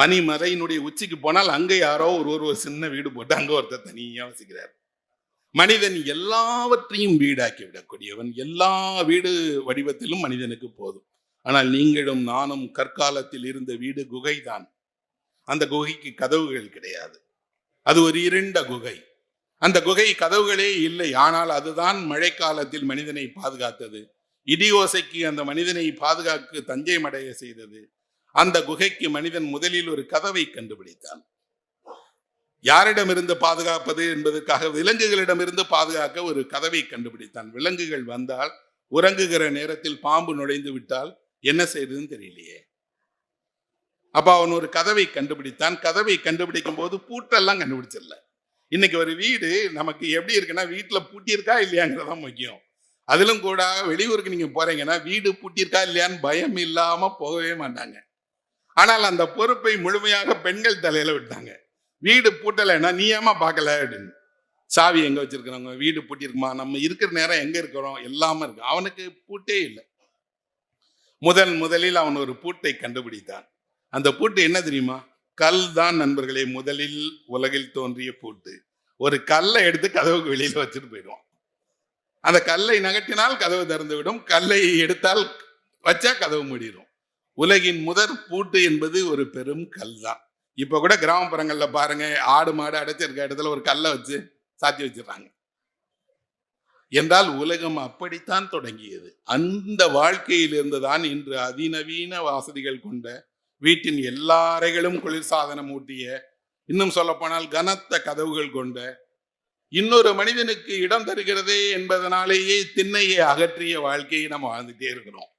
பனிமலையினுடைய உச்சிக்கு போனால் அங்கே யாரோ ஒரு ஒரு சின்ன வீடு போட்டு அங்கே ஒருத்தர் தனியாக வசிக்கிறார். மனிதன் எல்லாவற்றையும் வீடாக்கி விடக்கூடியவன். எல்லா வீடு வடிவத்திலும் மனிதனுக்கு போதும். ஆனால் நீங்களும் நானும் கற்காலத்தில் இருந்த வீடு குகைதான். அந்த குகைக்கு கதவுகள் கிடையாது. அது ஒரு இருண்ட குகை. அந்த குகை கதவுகளே இல்லை. ஆனால் அதுதான் மழைக்காலத்தில் மனிதனை பாதுகாத்தது. இடியோசைக்கு அந்த மனிதனை பாதுகாக்க தஞ்சை மடைய செய்தது. அந்த குகைக்கு மனிதன் முதலில் ஒரு கதவை கண்டுபிடித்தான். யாரிடமிருந்து பாதுகாப்பது என்பதற்காக விலங்குகளிடமிருந்து பாதுகாக்க ஒரு கதவை கண்டுபிடித்தான். விலங்குகள் வந்தால் உறங்குகிற நேரத்தில் பாம்பு நுழைந்து விட்டால் என்ன செய்யுதுன்னு தெரியலையே. அப்ப அவன் ஒரு கதவை கண்டுபிடித்தான். கதவை கண்டுபிடிக்கும் போது பூட்டெல்லாம் கண்டுபிடிச்சிடல. இன்னைக்கு ஒரு வீடு நமக்கு எப்படி இருக்குன்னா வீட்டுல பூட்டியிருக்கா இல்லையாங்கிறதான் முக்கியம். அதிலும் கூட வெளியூருக்கு நீங்க போறீங்கன்னா வீடு பூட்டியிருக்கா இல்லையான்னு பயம் இல்லாம போகவே மாட்டாங்க. ஆனால் அந்த பொறுப்பை முழுமையாக பெண்கள் தலையில விட்டாங்க. வீடு பூட்டலைன்னா நீ ஏமா பார்க்கல அப்படின்னு. சாவி எங்க வச்சிருக்கிறவங்க? வீடு பூட்டியிருக்குமா? நம்ம இருக்கிற நேரம் எங்க இருக்கிறோம்? எல்லாமே இருக்கு. அவனுக்கு பூட்டே இல்லை. முதன் முதலில் அவன் ஒரு பூட்டை கண்டுபிடித்தான். அந்த பூட்டு என்ன தெரியுமா? கல் தான் நண்பர்களே முதலில் உலகில் தோன்றிய பூட்டு. ஒரு கல்லை எடுத்து கதவுக்கு வெளியில வச்சுட்டு போயிடுவான். அந்த கல்லை நகட்டினால் கதவு திறந்து விடும் கல்லை எடுத்தால் வச்சா கதவு மூடிடும் உலகின் முதற் பூட்டு என்பது ஒரு பெரும் கல் தான் இப்ப கூட கிராமப்புறங்கள்ல பாருங்க ஆடு மாடு அடைச்சிருக்க இடத்துல ஒரு கல்லை வச்சு சாத்தி வச்சிடுறாங்க. என்றால் உலகம் அப்படித்தான் தொடங்கியது. அந்த வாழ்க்கையிலிருந்து தான் இன்று அதிநவீன வசதிகள் கொண்ட வீட்டின் எல்லா அறைகளும் குளிர்சாதனம் ஊட்டிய இன்னும் சொல்லப்போனால் கனத்த கதவுகள் கொண்ட இன்னொரு மனிதனுக்கு இடம் தருகிறதே என்பதனாலேயே திண்ணையை அகற்றிய வாழ்க்கையை நம்ம வாழ்ந்துட்டே இருக்கிறோம்.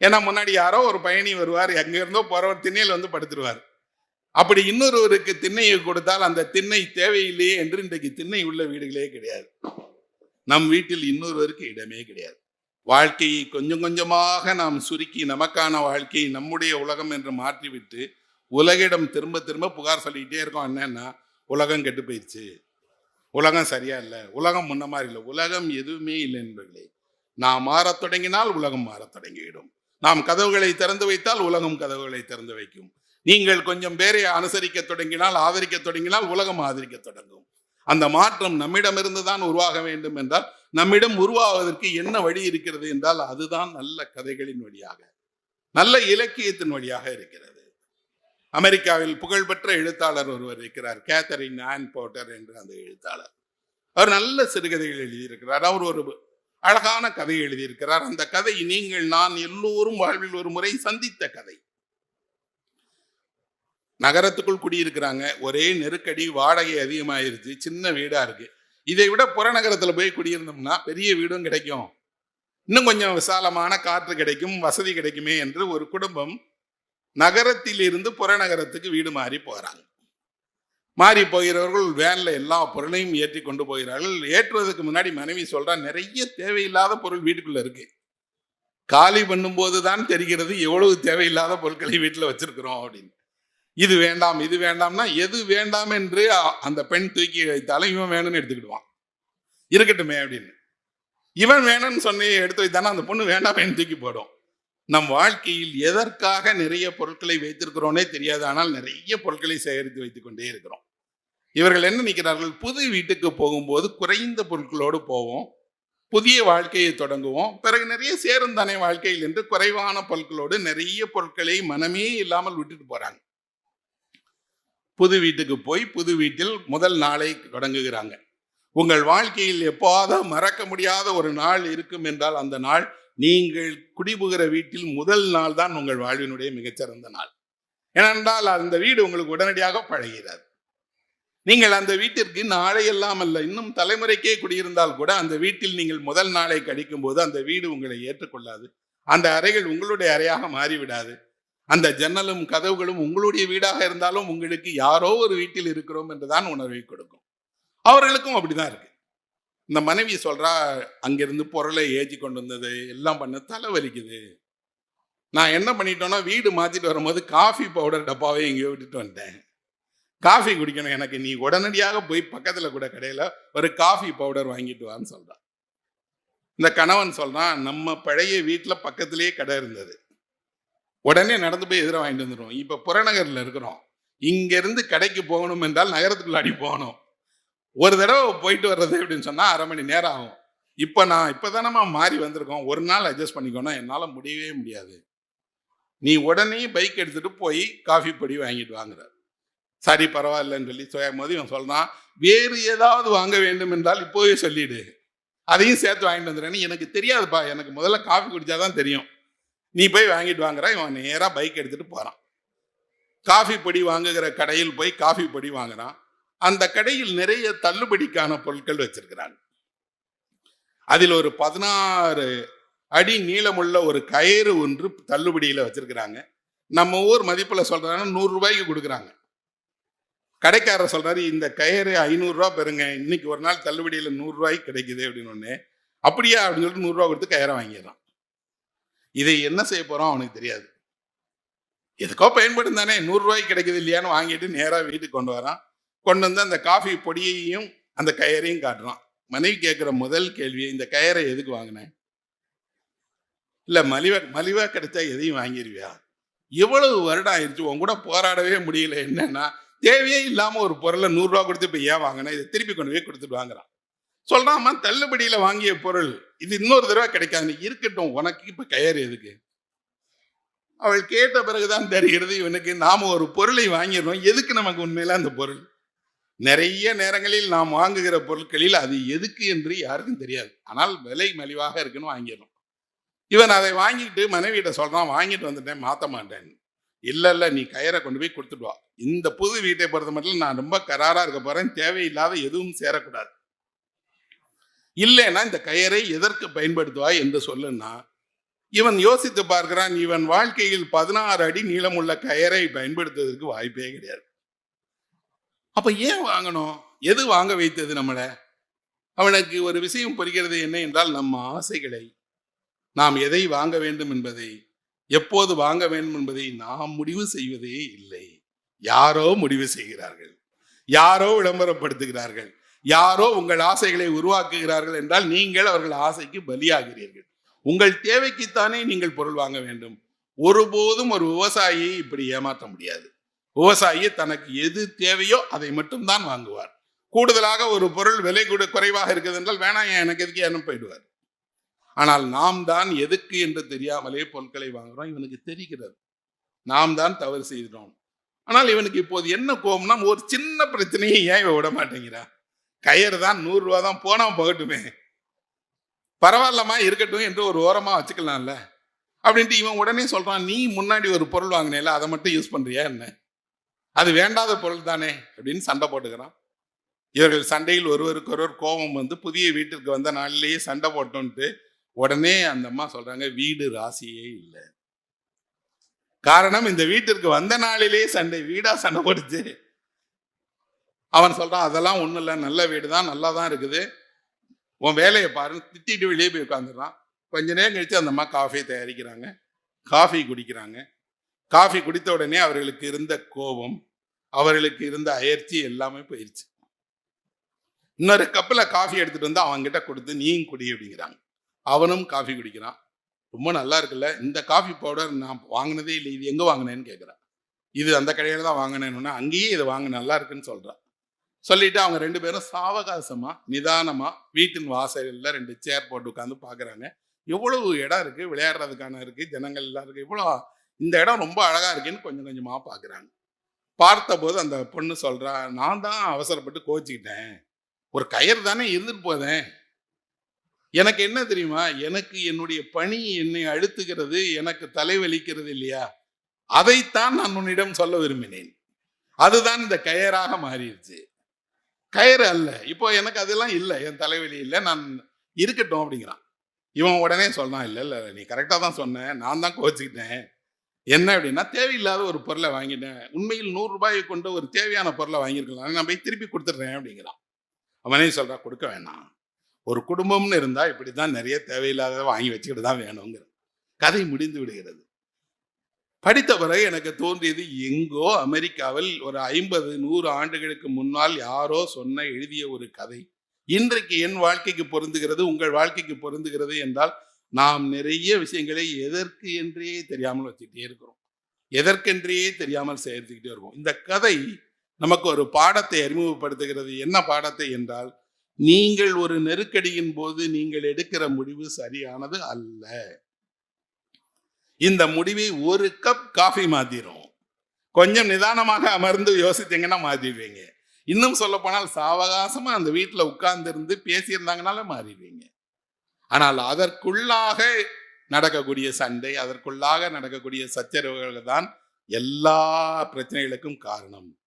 ஏன்னா முன்னாடி யாரோ ஒரு பயணி வருவார் எங்கேருந்தோ இருந்தோ திண்ணையில் வந்து படுத்துருவார். அப்படி இன்னொருவருக்கு திண்ணையை கொடுத்தால் அந்த திண்ணை தேவையில்லையே என்று இன்றைக்கு திண்ணை உள்ள வீடுகளே கிடையாது. நம் வீட்டில் இன்னொருவருக்கு இடமே கிடையாது. வாழ்க்கையை கொஞ்சம் கொஞ்சமாக நாம் சுருக்கி நமக்கான வாழ்க்கையை நம்முடைய உலகம் என்று மாற்றிவிட்டு உலகிடம் திரும்ப திரும்ப புகார் சொல்லிக்கிட்டே இருக்கோம். என்னன்னா உலகம் கெட்டு போயிடுச்சு உலகம் சரியா இல்லை. உலகம் முன்ன மாதிரி இல்லை. உலகம் எதுவுமே இல்லை என்பர்களே நாம் மாறத் தொடங்கினால் உலகம் மாறத் தொடங்கிவிடும். நாம் கதவுகளை திறந்து வைத்தால் உலகம் கதவுகளை திறந்து வைக்கும். நீங்கள் கொஞ்சம் பேரை அனுசரிக்க தொடங்கினால் ஆதரிக்க தொடங்கினால் உலகம் ஆதரிக்க தொடங்கும். அந்த மாற்றம் நம்மிடமிருந்து தான் உருவாக வேண்டும் என்றால் நம்மிடம் உருவாவதற்கு என்ன வழி இருக்கிறது என்றால் அதுதான் நல்ல கதைகளின் வழியாக நல்ல இலக்கியத்தின் வழியாக இருக்கிறது. அமெரிக்காவில் புகழ்பெற்ற எழுத்தாளர் ஒருவர் இருக்கிறார் கேத்தரின் ஆன் போட்டர் என்று அந்த எழுத்தாளர். அவர் நல்ல சிறுகதைகள் எழுதியிருக்கிறார். அவர் ஒரு அழகான கதை எழுதியிருக்கிறார். அந்த கதை நீங்கள் நான் எல்லோரும் வாழ்வில் ஒரு முறை சந்தித்த கதை. நகரத்துக்குள் குடியிருக்கிறாங்க. ஒரே நெருக்கடி வாடகை அதிகமாயிருச்சு சின்ன வீடா இருக்கு. இதை விட புறநகரத்துல போய் குடியிருந்தோம்னா பெரிய வீடும் கிடைக்கும். இன்னும் கொஞ்சம் விசாலமான காற்று கிடைக்கும் வசதி கிடைக்குமே என்று ஒரு குடும்பம் நகரத்திலிருந்து புறநகரத்துக்கு வீடு மாறி போறாங்க. மாறி போகிறவர்கள் வேன்ல எல்லா பொருளையும் ஏற்றி கொண்டு போகிறார்கள். ஏற்றுவதற்கு முன்னாடி மனைவி சொல்றா நிறைய தேவையில்லாத பொருள் வீட்டுக்குள்ள இருக்கு. காலி பண்ணும்போது தான் தெரிகிறது எவ்வளவு தேவையில்லாத பொருட்களை வீட்டில் வச்சிருக்கிறோம் அப்படின்னு. இது வேண்டாம் இது வேண்டாம்னா எது வேண்டாம் என்று அந்த பெண் தூக்கி வைத்தாலும் இவன் வேணும்னு எடுத்துக்கிடுவான். இருக்கட்டுமே அப்படின்னு. இவன் வேணும்னு சொன்னி எடுத்து வைத்தானா அந்த பொண்ணு வேண்டாமேன்னு தூக்கி போடும். நம் வாழ்க்கையில் எதற்காக நிறைய பொருட்களை வைத்திருக்கிறோனே தெரியாது ஆனால் நிறைய பொருட்களை சேகரித்து வைத்துக் கொண்டே இருக்கிறோம். இவர்கள் என்ன நிற்கிறார்கள் புது வீட்டுக்கு போகும்போது குறைந்த பொருட்களோடு போவோம். புதிய வாழ்க்கையை தொடங்குவோம். பிறகு நிறைய சேரும் தானே வாழ்க்கையில் என்று குறைவான பொருட்களோடு நிறைய பொருட்களை மனமே இல்லாமல் விட்டுட்டு போறாங்க. புது வீட்டுக்கு போய் புது வீட்டில் முதல் நாளை தொடங்குகிறாங்க. உங்கள் வாழ்க்கையில் எப்போதும் மறக்க முடியாத ஒரு நாள் இருக்கும் என்றால் அந்த நாள் நீங்கள் குடிபுகிற வீட்டில் முதல் நாள் தான் உங்கள் வாழ்வினுடைய மிகச்சிறந்த நாள். ஏனென்றால் அந்த வீடு உங்களுக்கு உடனடியாக பழகிறது. நீங்கள் அந்த வீட்டிற்கு நாளையெல்லாம் அல்ல இன்னும் தலைமுறைக்கே குடியிருந்தால் கூட அந்த வீட்டில் நீங்கள் முதல் நாளை கடிக்கும் போது அந்த வீடு உங்களை ஏற்றுக்கொள்ளாது. அந்த அறைகள் உங்களுடைய அறையாக மாறிவிடாது. அந்த ஜன்னலும் கதவுகளும் உங்களுடைய வீடாக இருந்தாலும் உங்களுக்கு யாரோ ஒரு வீட்டில் இருக்கிறோம் என்றுதான் உணர்வை கொடுக்கும். அவர்களுக்கும் அப்படிதான் இருக்கு. இந்த மனைவி சொல்றா அங்கிருந்து பொருளை ஏற்றி கொண்டு வந்தது எல்லாம் பண்ண தலை வலிக்குது நான் என்ன பண்ணிட்டோன்னா வீடு மாத்திட்டு வரும்போது காஃபி பவுடர் டப்பாவே இங்கே விட்டுட்டு வந்துட்டேன். காஃபி குடிக்கணும். எனக்கு நீ உடனடியாக போய் பக்கத்தில் கூட கடையில் ஒரு காஃபி பவுடர் வாங்கிட்டு வான்னு சொல்கிறான் இந்த கணவன் சொல்கிறான் நம்ம பழைய வீட்டில் பக்கத்திலேயே கடை இருந்தது. உடனே நடந்து போய் எதிராக வாங்கிட்டு வந்துடுவோம் இப்போ புறநகரில் இருக்கிறோம். இங்கேருந்து கடைக்கு போகணும் என்றால் நகரத்துக்குள்ளாடி போகணும். ஒரு தடவை போயிட்டு வர்றது அப்படின்னு சொன்னால் அரை மணி நேரம் ஆகும். இப்போ நான் இப்போ தானம்மா மாறி வந்திருக்கோம். ஒரு நாள் அட்ஜஸ்ட் பண்ணிக்கணும் என்னால் முடியவே முடியாது. நீ உடனே பைக் எடுத்துகிட்டு போய் காஃபி பொடி வாங்கிட்டு வாங்குறார். சரி பரவாயில்லன்னு சொல்லி சொல்லும் போது இவன் சொல்கிறான் வேறு ஏதாவது வாங்க வேண்டும் என்றால் இப்போவே சொல்லிடு. அதையும் சேர்த்து வாங்கிட்டு வந்துடுறேன்னு எனக்கு தெரியாதுப்பா. எனக்கு முதல்ல காஃபி குடித்தா தான் தெரியும். நீ போய் வாங்கிட்டு வாங்குற. இவன் நேராக பைக் எடுத்துகிட்டு போகிறான் காஃபி பொடி வாங்குகிற கடையில் போய் காஃபி பொடி வாங்குறான். அந்த கடையில் நிறைய தள்ளுபடிக்கான பொருட்கள் வச்சிருக்கிறாங்க. அதில் ஒரு பதினாறு அடி நீளமுள்ள ஒரு கயிறு ஒன்று தள்ளுபடியில் வச்சிருக்கிறாங்க. நம்ம ஊர் மதிப்பில் சொல்கிறாங்கன்னா நூறுரூபாய்க்கு கொடுக்குறாங்க. கடைக்காரர் சொல்றாரு இந்த கயிறு ஐநூறுரூவா பெறுங்க இன்னைக்கு ஒரு நாள் தள்ளுபடியில் நூறுரூவாய்க்கு கிடைக்குது அப்படின்னு ஒன்று அப்படியா அப்படின்னு சொல்லிட்டு நூறுரூவா கொடுத்து கயிறை வாங்கிடுறான். இதை என்ன செய்ய போறோம் அவனுக்கு தெரியாது. எதுக்கோ பயன்படும் தானே நூறுரூவாய்க்கு கிடைக்குது இல்லையான்னு வாங்கிட்டு நேராக வீட்டுக்கு கொண்டு வரான். கொண்டு வந்து அந்த காஃபி பொடியையும் அந்த கயிறையும் காட்டுறான். மனைவி கேட்குற முதல் கேள்வியை இந்த கயிறை எதுக்கு வாங்கினேன் இல்லை மலிவா மலிவாக கிடைச்சா எதையும் வாங்கிடுவியா? இவ்வளவு வருடம் ஆயிடுச்சு உன் கூட போராடவே முடியல என்னன்னா தேவையே இல்லாமல் ஒரு பொருளை நூறுரூவா கொடுத்து இப்போ ஏன் வாங்கினேன் இதை திருப்பி கொண்டு போய் கொடுத்துட்டு வாங்குறான். சொல்கிறாம்மா தள்ளுபடியில் வாங்கிய பொருள் இது இன்னொரு தடவை கிடைக்காது. இருக்கட்டும் உனக்கு இப்போ கயறு எதுக்கு? அவள் கேட்ட பிறகுதான் தெரிகிறது இவனுக்கு நாம் ஒரு பொருளை வாங்கிடுறோம். எதுக்கு நமக்கு உண்மையில அந்த பொருள்? நிறைய நேரங்களில் நாம் வாங்குகிற பொருட்களில் அது எதுக்கு என்று யாருக்கும் தெரியாது. ஆனால் விலை மலிவாக இருக்குன்னு வாங்கிடுறோம். இவன் அதை வாங்கிட்டு மனைவியிட்ட சொல்கிறான் வாங்கிட்டு வந்துட்டேன் மாற்ற மாட்டேன். இல்லை இல்லை நீ கயிறை கொண்டு போய் கொடுத்துட்டு வா. இந்த புது வீட்டை பொறுத்த மட்டும் நான் ரொம்ப கராராக இருக்க போகிறேன் தேவையில்லாத எதுவும் சேரக்கூடாது. இல்லைன்னா இந்த கயிறை எதற்கு பயன்படுத்துவாய் என்று சொல்லுன்னா இவன் யோசித்து பார்க்கிறான் இவன் வாழ்க்கையில் பதினாறு அடி நீளமுள்ள கயரை பயன்படுத்துவதற்கு வாய்ப்பே கிடையாது. அப்ப ஏன் வாங்கணும்? எது வாங்க வைத்தது நம்மளை? அவனுக்கு ஒரு விஷயம் புரிகிறது என்ன என்றால் நம்ம ஆசைகளை. நாம் எதை வாங்க வேண்டும் என்பதை. எப்போது வாங்க வேண்டும் என்பதை நாம் முடிவு செய்வதே இல்லை. யாரோ முடிவு செய்கிறார்கள். யாரோ விளம்பரப்படுத்துகிறார்கள். யாரோ உங்கள் ஆசைகளை உருவாக்குகிறார்கள் என்றால் நீங்கள் அவர்கள் ஆசைக்கு பலியாகிறீர்கள். உங்கள் தேவைக்குத்தானே நீங்கள் பொருள் வாங்க வேண்டும். ஒருபோதும் ஒரு விவசாயியை இப்படி ஏமாற்ற முடியாது. விவசாயி தனக்கு எது தேவையோ அதை மட்டும்தான் வாங்குவார். கூடுதலாக ஒரு பொருள் விலை கூட குறைவாக இருக்குது என்றால் வேணாம் எனக்கு எதுக்கு ஏன்னு போயிடுவார்? ஆனால் நாம் தான் எதுக்கு என்று தெரியாமலே பொருட்களை வாங்குறோம். இவனுக்கு தெரிகிறது. நாம் தான் தவறு செய்கிறோம் ஆனால் இவனுக்கு இப்போது என்ன கோபம்னா ஒரு சின்ன பிரச்சனையை ஏன் இவன் விட மாட்டேங்கிறா? கயிறு தான் நூறு ரூபா தான் போனா போகட்டுமே. பரவாயில்லம்மா இருக்கட்டும் என்று ஒரு ஓரமா வச்சுக்கலாம்ல. அப்படின்ட்டு இவன் உடனே சொல்றான் நீ முன்னாடி ஒரு பொருள் வாங்கினேல அதை மட்டும் யூஸ் பண்றியா என்ன? அது வேண்டாத பொருள் தானே? அப்படின்னு சண்டை போட்டுக்கிறான். இவர்கள் சண்டையில் ஒருவருக்கு ஒருவர் கோபம் வந்து புதிய வீட்டிற்கு வந்த நாளிலேயே சண்டை போட்டோன்ட்டு உடனே அந்த அம்மா சொல்றாங்க வீடு ராசியே இல்லை. காரணம் இந்த வீட்டிற்கு வந்த நாளிலேயே சண்டை வீடா சண்டை போடுச்சு அவன் சொல்றான் அதெல்லாம் ஒண்ணும் இல்லை நல்ல வீடு தான் நல்லா தான் இருக்குது. உன் வேலையை பாரு திட்டிட்டு வெளியே போய் உட்காந்துடுறான் கொஞ்ச நேரம் கழிச்சு அந்த அம்மா காஃபி தயாரிக்கிறாங்க. காஃபி குடிக்கிறாங்க. காஃபி குடித்த உடனே அவர்களுக்கு இருந்த கோபம் அவர்களுக்கு இருந்த அயற்சி எல்லாமே போயிடுச்சு இன்னொரு கப்பில் காஃபி எடுத்துட்டு வந்து அவன்கிட்ட கொடுத்து நீயும் குடி அப்படிங்கிறாங்க. அவனும் காஃபி குடிக்கிறான். ரொம்ப நல்லா இருக்குல்ல? இந்த காஃபி பவுடர் நான் வாங்கினதே இல்லை. இது எங்கே வாங்கினேன்னு கேட்குறான் இது அந்த கடையில் தான் வாங்கினேன்னா அங்கேயே இதை வாங்க நல்லா இருக்குன்னு சொல்கிறான் சொல்லிட்டு அவங்க ரெண்டு பேரும் சாவகாசமாக நிதானமாக வீட்டின் வாசலில் ரெண்டு சேர் போட்டு உட்காந்து பார்க்குறாங்க எவ்வளவு இடம் இருக்குது விளையாடுறதுக்கான இருக்குது ஜனங்கள் எல்லாம் இருக்குது இவ்வளோ இந்த இடம் ரொம்ப அழகாக இருக்குன்னு கொஞ்சம் கொஞ்சமாக பார்க்குறாங்க பார்த்தபோது அந்த பொண்ணு சொல்கிறா நான் தான் அவசரப்பட்டு கோச்சிக்கிட்டேன். ஒரு கயிறு தானே இருந்துட்டு போதேன். எனக்கு என்ன தெரியுமா? எனக்கு என்னுடைய பணி என்னை அழுத்துகிறது எனக்கு தலைவலிக்கிறது இல்லையா? அதைத்தான் நான் உன்னிடம் சொல்ல விரும்பினேன். அதுதான் இந்த கயராக மாறிடுச்சு. கயிறு அல்ல. இப்போ எனக்கு அதெல்லாம் இல்லை. என் தலைவலி இல்லை. நான் இருக்கட்டும் அப்படிங்கிறான். இவன் உடனே சொல்றான் இல்லை இல்லை நீ கரெக்டாக தான் சொன்ன. நான் தான் கோச்சிக்கிட்டேன். என்ன அப்படின்னா தேவையில்லாத ஒரு பொருளை வாங்கிட்டேன். உண்மையில் நூறு ரூபாயை கொண்டு ஒரு தேவையான பொருளை வாங்கியிருக்கலாம். நான் போய் திருப்பி கொடுத்துட்றேன் அப்படிங்கிறான். அவனே சொல்கிறா கொடுக்க வேணாம். ஒரு குடும்பம்னு இருந்தால் இப்படி தான் நிறைய தேவையில்லாத வாங்கி வச்சுக்கிட்டு தான் வேணுங்கிற கதை முடிந்து விடுகிறது. படித்த பிறகு எனக்கு தோன்றியது எங்கோ அமெரிக்காவில் ஒரு ஐம்பது நூறு ஆண்டுகளுக்கு முன்னால் யாரோ சொன்ன எழுதிய ஒரு கதை. இன்றைக்கு என் வாழ்க்கைக்கு பொருந்துகிறது உங்கள் வாழ்க்கைக்கு பொருந்துகிறது என்றால் நாம் நிறைய விஷயங்களை எதற்கு என்றே தெரியாமல் வச்சுக்கிட்டே இருக்கிறோம். எதற்கென்றே தெரியாமல் சேர்த்துக்கிட்டே இருக்கோம் இந்த கதை நமக்கு ஒரு பாடத்தை அறிமுகப்படுத்துகிறது. என்ன பாடத்தை என்றால் நீங்கள் ஒரு நெருக்கடியின் போது நீங்கள் எடுக்கிற முடிவு சரியானது அல்ல. இந்த முடிவை ஒரு கப் காஃபி மாத்திரும். கொஞ்சம் நிதானமாக அமர்ந்து யோசித்தீங்கன்னா மாத்திடுவீங்க இன்னும் சொல்ல போனால் சாவகாசமா அந்த வீட்டில் உட்கார்ந்து இருந்து பேசியிருந்தாங்கனால மாறிடுவீங்க. ஆனால் அதற்குள்ளாக நடக்கக்கூடிய சண்டை அதற்குள்ளாக நடக்கக்கூடிய சச்சரவுகள் தான் எல்லா பிரச்சனைகளுக்கும் காரணம்.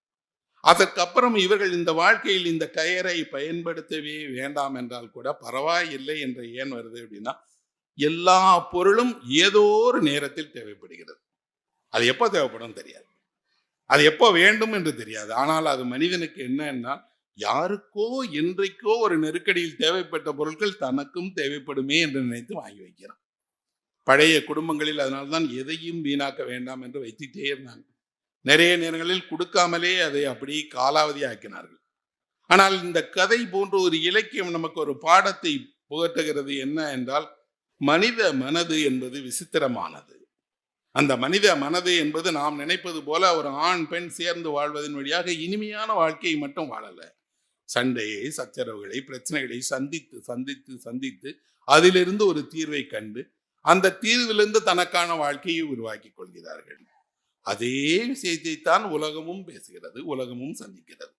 அதற்கப்புறம் இவர்கள் இந்த வாழ்க்கையில் இந்த கயரை பயன்படுத்தவே வேண்டாம் என்றால் கூட பரவாயில்லை என்று ஏன் வருது அப்படின்னா எல்லா பொருளும் ஏதோ ஒரு நேரத்தில் தேவைப்படுகிறது. அது எப்போ தேவைப்படும் தெரியாது. அது எப்போ வேண்டும் என்று தெரியாது. ஆனால் அது மனிதனுக்கு என்னன்னா யாருக்கோ என்றைக்கோ ஒரு நெருக்கடியில் தேவைப்பட்ட பொருட்கள் தனக்கும் தேவைப்படுமே என்று நினைத்து வாங்கி வைக்கிறான். பழைய குடும்பங்களில் அதனால்தான் எதையும் வீணாக்க வேண்டாம் என்று வைத்துட்டே இருந்தாங்க நிறைய நேரங்களில் கொடுக்காமலே அதை அப்படி காலாவதி ஆக்கினார்கள் ஆனால் இந்த கதை போன்ற ஒரு இலக்கியம் நமக்கு ஒரு பாடத்தை புகட்டுகிறது என்ன என்றால் மனித மனது என்பது விசித்திரமானது. அந்த மனித மனது என்பது நாம் நினைப்பது போல ஒரு ஆண் பெண் சேர்ந்து வாழ்வதன் வழியாக இனிமையான வாழ்க்கையை மட்டும் வாழலை. சண்டையை சச்சரவுகளை பிரச்சனைகளை சந்தித்து சந்தித்து சந்தித்து அதிலிருந்து ஒரு தீர்வை கண்டு அந்த தீர்விலிருந்து தனக்கான வாழ்க்கையை உருவாக்கி கொள்கிறார்கள். அதே விஷயத்தை தான் உலகமும் பேசுகிறது உலகமும் சந்திக்கிறது.